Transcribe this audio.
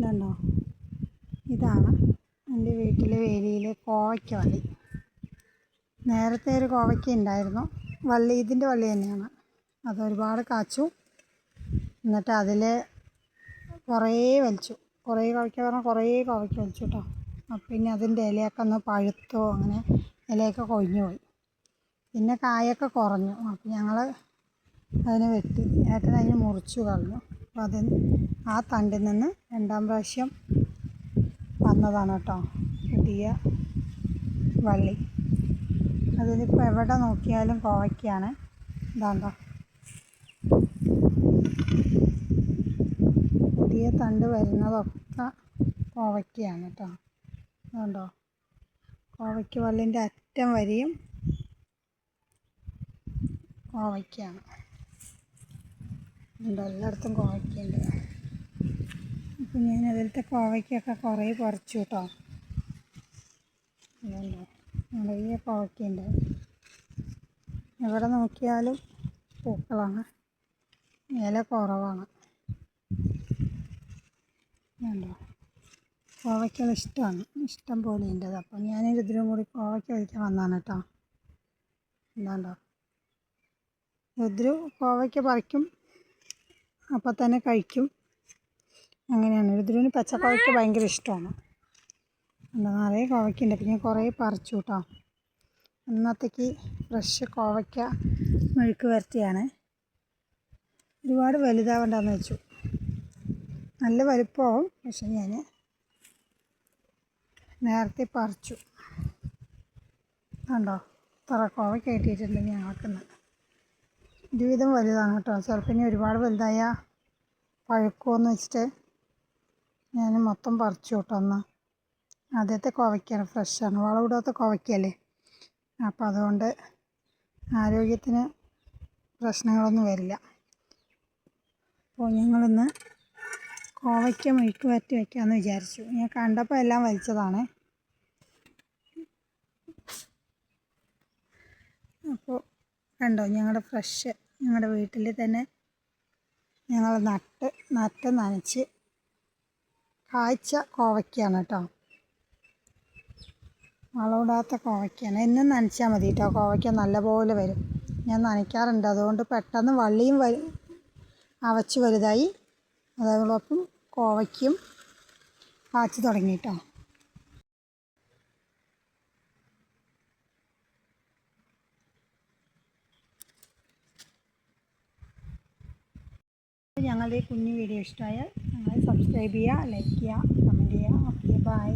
ഇതുണ്ടോ ഇതാണ് എന്റെ വീട്ടിലെ വേലിയിലെ കോവയ്ക്ക വള്ളി നേരത്തെ ഒരു കോവയ്ക്ക ഉണ്ടായിരുന്നു. വള്ളി ഇതിന്റെ വള്ളി തന്നെയാണ്. അതൊരുപാട് കാച്ചു. എന്നിട്ട് അതിൽ കുറേ വലിച്ചു. കുറേ കോവയ്ക്ക പറഞ്ഞാൽ കുറേ കോവയ്ക്ക വലിച്ചു കേട്ടോ. അപ്പം പിന്നെ അതിന്റെ ഇലയൊക്കെ ഒന്ന് പഴുത്തോ അങ്ങനെ ഇലയൊക്കെ കൊഴിഞ്ഞു പോയി. പിന്നെ കായൊക്കെ കുറഞ്ഞു. അപ്പം ഞങ്ങൾ അതിനെ വെട്ടി. ഏട്ടൻ അതിനെ മുറിച്ചു കളഞ്ഞു. അപ്പോൾ അത് ആ തണ്ടിൽ നിന്ന് രണ്ടാം പ്രാവശ്യം വന്നതാണ് കേട്ടോ. പുതിയ വള്ളി. അതിലിപ്പോൾ എവിടെ നോക്കിയാലും കോവയ്ക്കാണ് ഇതാണ്ടോ. പുതിയ തണ്ട് വരുന്നതൊക്കെ കോവയ്ക്കാണ് കേട്ടോ. അതുകൊണ്ടോ കോവയ്ക്ക് വള്ളിന്റെ അറ്റം വരെയും കോവയ്ക്കാണ് എല്ലായിടത്തും കോവയ്ക്കുണ്ട് അപ്പം ഞാൻ അതിലത്തെ കോവയ്ക്കൊക്കെ കുറേ പറിച്ചു കേട്ടോ നിറയെ കോവയ്ക്കുണ്ട് എവിടെ നോക്കിയാലും പൂക്കളാണ്. ഇല കുറവാണ്. വേണ്ടോ കോവയ്ക്കൾ ഇഷ്ടമാണ്. ഇഷ്ടം പോലെ ഉണ്ടത് അപ്പം ഞാൻ ഇതിലും കൂടി കോവയ്ക്ക കഴിക്കാൻ വന്നതാണ് കേട്ടോ എന്താണ്ടോ രുദ്രു കോവയ്ക്ക പറിക്കും. അപ്പം തന്നെ കഴിക്കും. അങ്ങനെയാണ്. രുദ്രുവിന് പച്ചക്കോവയ്ക്ക ഭയങ്കര ഇഷ്ടമാണ്. എന്താ നിറയെ കോവയ്ക്കുണ്ട്. പിന്നെ കുറേ പറിച്ചു കേട്ടോ. അന്നത്തേക്ക് ഫ്രഷ് കോവയ്ക്ക മെഴുക്ക് വരട്ടിയാണ്. ഒരുപാട് വലുതാവണ്ടെന്ന് വെച്ചു. നല്ല വലുപ്പമാവും പക്ഷെ ഞാൻ നേരത്തെ പറിച്ചു. കണ്ടോ? ഇത്ര കോവയ്ക്ക ഞാൻ ഞങ്ങൾക്കിന്ന് ഒരുവിധം വലുതാണ് കേട്ടോ. ചിലപ്പോൾ ഇനി ഒരുപാട് വലുതായ പഴുക്കുമെന്ന് വെച്ചിട്ട് മൊത്തം പറിച്ചു കേട്ടോ ഒന്ന് ആദ്യത്തെ കോവയ്ക്കാണ് ഫ്രഷാണ് വളവിടാത്ത കോവയ്ക്കല്ലേ അപ്പോൾ അതുകൊണ്ട് ആരോഗ്യത്തിന് പ്രശ്നങ്ങളൊന്നും വരില്ല. അപ്പോൾ ഞങ്ങളിന്ന് കോവയ്ക്ക മെഴുക്ക് വരട്ടി വയ്ക്കാമെന്ന് വിചാരിച്ചു. ഞാൻ കണ്ടപ്പോൾ എല്ലാം വലിച്ചതാണ്. അപ്പോൾ കണ്ടോ ഞങ്ങളുടെ ഫ്രഷ് ഞങ്ങളുടെ വീട്ടിൽ തന്നെ ഞങ്ങൾ നട്ട് നട്ട് നനച്ച് കായ്ച്ച കോവയ്ക്കാണ് കേട്ടോ. വളമിടാത്ത കോവയ്ക്കാണ്. എന്നും നനച്ചാൽ മതി കേട്ടോ. കോവയ്ക്ക നല്ലപോലെ വരും. ഞാൻ നനയ്ക്കാറുണ്ട്. അതുകൊണ്ട് പെട്ടെന്ന് വള്ളിയും വരും അവച്ച് വലുതായി. അതോടൊപ്പം കോവയ്ക്കും കാച്ചു തുടങ്ങി കേട്ടോ. അപ്പോൾ ഞങ്ങളുടെ ഈ കുഞ്ഞു വീഡിയോ ഇഷ്ടമായാൽ ഞങ്ങളെ സബ്സ്ക്രൈബ് ചെയ്യുക ലൈക്ക് ചെയ്യുക കമന്റ് ചെയ്യുക. Okay bye